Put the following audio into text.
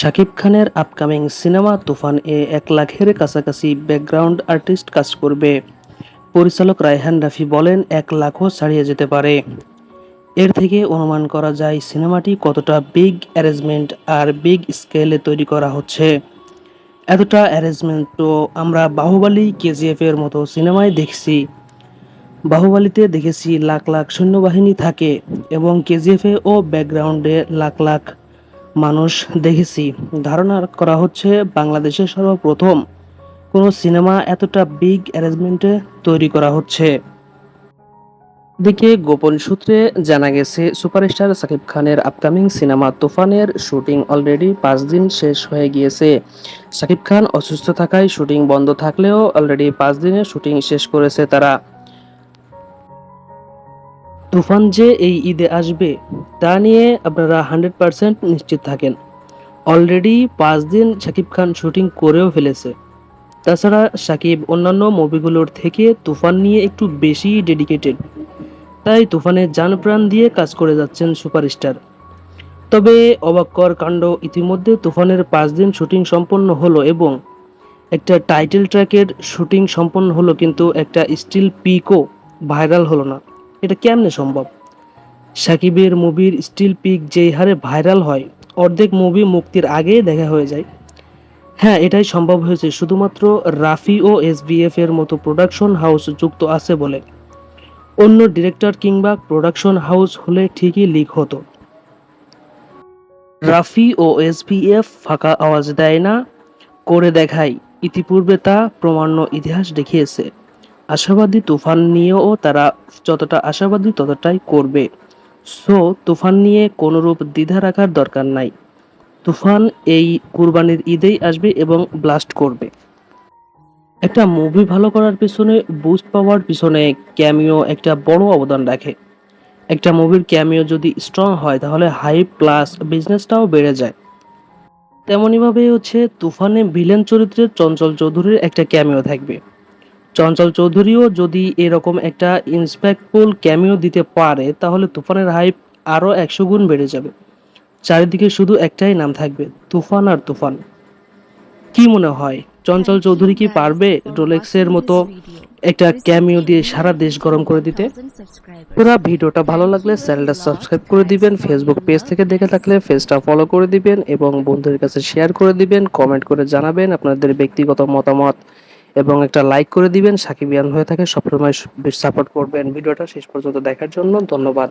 শাকিব খানের upcoming cinema তুফান এ এক লাখের কাছাকাছি ব্যাকগ্রাউন্ড আর্টিস্ট কাজ করবে। পরিচালক রায়হান রাফি বলেন, এক লাখও ছাড়িয়ে যেতে পারে। এর থেকে অনুমান করা যায় সিনেমাটি কতটা বিগ অ্যারেঞ্জমেন্ট আর বিগ স্কেলে তৈরি করা হচ্ছে। এতটা অ্যারেঞ্জমেন্ট তো আমরা বাহুবলী কেজিএফ এর মতো সিনেমায় দেখছি। বাহুবলীতে দেখেছি লাখ লাখ সৈন্যবাহিনী থাকে এবং কেজিএফে ও ব্যাকগ্রাউন্ডে লাখ লাখ মানুষ দেখেছি। ধারণা করা হচ্ছে বাংলাদেশের সর্বপ্রথম কোনো সিনেমা এতটা বিগ অ্যারেঞ্জমেন্টে তৈরি করা হচ্ছে। দিকে গোপন সূত্রে জানা গেছে, সুপারস্টার সাকিব খানের আপকামিং সিনেমা তুফানের শুটিং অলরেডি পাঁচ দিন শেষ হয়ে গিয়েছে। সাকিব খান অসুস্থ থাকায় শুটিং বন্ধ থাকলেও অলরেডি পাঁচ দিনে শুটিং শেষ করেছে তারা। তুফান যে এই ঈদে আসবে, তা নিয়ে আপনারা হান্ড্রেড পার্সেন্ট নিশ্চিত থাকেন। অলরেডি পাঁচ দিন শাকিব খান শুটিং করেও ফেলেছে। তাছাড়া শাকিব অন্যান্য মুভিগুলোর থেকে তুফান নিয়ে একটু বেশি ডেডিকেটেড তাই তুফানের যান প্রাণ দিয়ে কাজ করে যাচ্ছেন সুপারস্টার। তবে অবাক্কর কাণ্ড ইতিমধ্যে তুফানের পাঁচ দিন শুটিং সম্পন্ন হলো এবং একটা টাইটেল ট্র্যাকের শুটিং সম্পন্ন হলো কিন্তু একটা স্টিল পিকও ভাইরাল হলো না। এটা কেমনে সম্ভব? সাকিবের মুভির স্টিল পিক যেই হারে ভাইরাল হয়, অর্ধেক মুভি মুক্তির আগে দেখা হয়ে যায়। হ্যাঁ এটাই সম্ভব হয়েছে। শুধুমাত্র রাফি ও এসবিএফ এর মতো প্রোডাকশন হাউস যুক্ত আছে বলে। অন্য ডিরেক্টর কিংবা প্রোডাকশন হাউস হলে ঠিকই লিক হতো। রাফি ও এসবিএফ ফাঁকা আওয়াজ দেয় না, করে দেখায়। ইতিপূর্বে তা প্রমাণ্য ইতিহাস দেখিয়েছে। আশাবাদী তুফান নিয়েও তারা যতটা আশাবাদী ততটাই করবে। সো, তুফান নিয়ে কোনোরূপ দ্বিধা রাখার দরকার নাই। তুফান এই কুরবানির ঈদেই আসবে এবং ব্লাস্ট করবে। একটা মুভি ভালো করার পিছনে বুস্ট পাওয়ার পিছনে ক্যামিও একটা বড় অবদান রাখে। একটা মুভির ক্যামিও যদি স্ট্রং হয়, তাহলে হাই প্লাস বিজনেসটাও বেড়ে যায়। তেমনইভাবে হচ্ছে তুফানে ভিলেন চরিত্রে চঞ্চল চৌধুরীর একটা ক্যামিও থাকবে। চঞ্চল চৌধুরীও যদি এরকম একটা ইন্সপেক্টফুল ক্যামিও দিতে পারে, তাহলে তুফানের হাইপ আরও একশো গুণ বেড়ে যাবে। চারিদিকে শুধু একটাই নাম থাকবে, তুফান আর তুফান। কি মনে হয়? চঞ্চল চৌধুরী কি পারবে রোলেক্সের মতো একটা ক্যামিও দিয়ে সারা দেশ গরম করে দিতে? পুরা ভিডিওটা ভালো লাগলে চ্যানেলটা সাবস্ক্রাইব করে দিবেন ফেসবুক পেজ থেকে দেখে থাকলে পেজটা ফলো করে দিবেন এবং বন্ধুদের কাছে শেয়ার করে দিবেন কমেন্ট করে জানাবেন আপনাদের ব্যক্তিগত মতামত এবং একটা লাইক করে দিবেন। সাকিবিয়ান হয়ে থাকে, সবসময় সাপোর্ট করবেন। ভিডিওটা শেষ পর্যন্ত দেখার জন্য ধন্যবাদ।